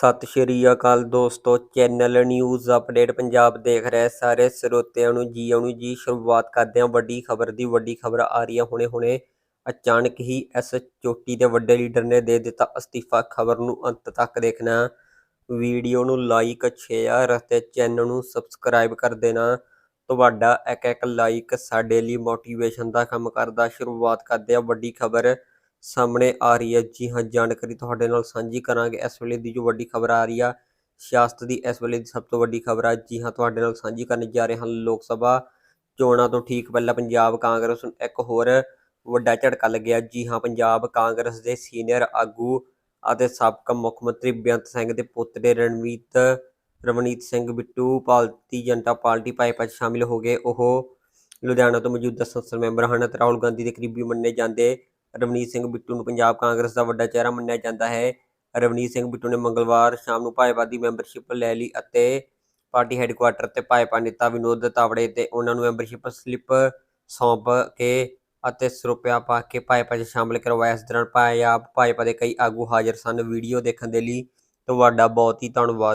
ਸਤਿ ਸ਼੍ਰੀ ਅਕਾਲ ਦੋਸਤੋ, channel news update Punjab ਦੇਖ ਰਹੇ ਸਾਰੇ ਸਰੋਤਿਆਂ ਨੂੰ ਜੀ, ਆਉਣ ਜੀ, ਸ਼ੁਰੂਆਤ ਕਰਦੇ ਹਾਂ ਵੱਡੀ ਖਬਰ ਦੀ, ਵੱਡੀ ਖਬਰ ਆ ਰਹੀ ਹੈ ਹੁਣੇ ਹੁਣੇ। ਅਚਾਨਕ ਹੀ ਇਸ ਚੋਟੀ ਦੇ ਵੱਡੇ ਲੀਡਰ ਨੇ ਦੇ ਦਿੱਤਾ ਅਸਤੀਫਾ, ਖਬਰ ਨੂੰ ਅੰਤ ਤੱਕ ਦੇਖਣਾ। ਵੀਡੀਓ ਨੂੰ ਲਾਈਕ, ਸ਼ੇਅਰ ਅਤੇ ਚੈਨਲ ਨੂੰ ਸਬਸਕ੍ਰਾਈਬ ਕਰ ਦੇਣਾ। ਤੁਹਾਡਾ ਇੱਕ ਇੱਕ ਲਾਈਕ ਸਾਡੇ ਲਈ ਮੋਟੀਵੇਸ਼ਨ ਦਾ ਕੰਮ ਕਰਦਾ। ਸ਼ੁਰੂਆਤ ਕਰਦੇ ਹਾਂ ਵੱਡੀ ਖਬਰ। ਸਾਹਮਣੇ ਆ ਰਹੀ ਹੈ। ਜੀ ਹਾਂ, ਜਾਣਕਾਰੀ ਤੁਹਾਡੇ ਨਾਲ ਸਾਂਝੀ ਕਰਾਂਗੇ। ਇਸ ਵੇਲੇ ਦੀ ਜੋ ਵੱਡੀ ਖਬਰ ਆ ਰਹੀ ਆ, ਸਿਆਸਤ ਦੀ, ਇਸ ਵੇਲੇ ਦੀ ਸਭ ਤੋਂ ਵੱਡੀ ਖਬਰ ਆ। ਜੀ ਹਾਂ, ਤੁਹਾਡੇ ਨਾਲ ਸਾਂਝੀ ਕਰਨ ਜਾ ਰਹੇ ਹਾਂ। ਲੋਕ ਸਭਾ ਚੋਣਾਂ ਤੋਂ ਠੀਕ ਪਹਿਲਾਂ ਪੰਜਾਬ ਕਾਂਗਰਸ ਨੂੰ ਇੱਕ ਹੋਰ ਵੱਡਾ ਝਟਕਾ ਲੱਗਿਆ। ਜੀ ਹਾਂ, ਪੰਜਾਬ ਕਾਂਗਰਸ ਦੇ ਸੀਨੀਅਰ ਆਗੂ ਅਤੇ ਸਾਬਕਾ ਮੁੱਖ ਮੰਤਰੀ ਬੇਅੰਤ ਸਿੰਘ ਦੇ ਪੁੱਤਰੇ ਰਣਵੀਤ, ਰਵਨੀਤ ਸਿੰਘ ਬਿੱਟੂ, ਭਾਰਤੀ ਜਨਤਾ ਪਾਰਟੀ ਭਾਜਪਾ 'ਚ ਸ਼ਾਮਿਲ ਹੋ ਗਏ। ਉਹ ਲੁਧਿਆਣਾ ਤੋਂ ਮੌਜੂਦਾ ਸੰਸਦ ਮੈਂਬਰ ਹਨ ਅਤੇ ਰਾਹੁਲ ਗਾਂਧੀ ਦੇ ਕਰੀਬੀ ਮੰਨੇ ਜਾਂਦੇ ਰਵਨੀਤ ਸਿੰਘ ਬਿੱਟੂ ਨੂੰ ਪੰਜਾਬ ਕਾਂਗਰਸ ਦਾ ਵੱਡਾ ਚਿਹਰਾ ਮੰਨਿਆ ਜਾਂਦਾ ਹੈ। ਰਵਨੀਤ ਸਿੰਘ ਬਿੱਟੂ ਨੇ ਮੰਗਲਵਾਰ ਸ਼ਾਮ ਨੂੰ ਭਾਜਪਾ ਦੀ ਮੈਂਬਰਸ਼ਿਪ ਲੈ ਲਈ ਅਤੇ ਪਾਰਟੀ ਹੈੱਡਕੁਆਟਰ ਤੇ ਭਾਜਪਾ ਨੇਤਾ ਵਿਨੋਦ ਤਾਵੜੇ ਤੇ ਉਹਨਾਂ ਨੂੰ ਮੈਂਬਰਸ਼ਿਪ ਸਲਿੱਪ ਸੌਂਪ ਕੇ ਅਤੇ ਸਰੋਪਿਆ ਪਾ ਕੇ ਭਾਜਪਾ 'ਚ ਸ਼ਾਮਲ ਕਰਵਾਇਆ। ਇਸ ਦੌਰਾਨ ਪੰਜਾਬ ਭਾਜਪਾ ਦੇ ਕਈ ਆਗੂ ਹਾਜ਼ਰ ਸਨ। ਵੀਡੀਓ ਦੇਖਣ ਦੇ ਲਈ ਤੁਹਾਡਾ ਬਹੁਤ ਹੀ ਧੰਨਵਾਦ।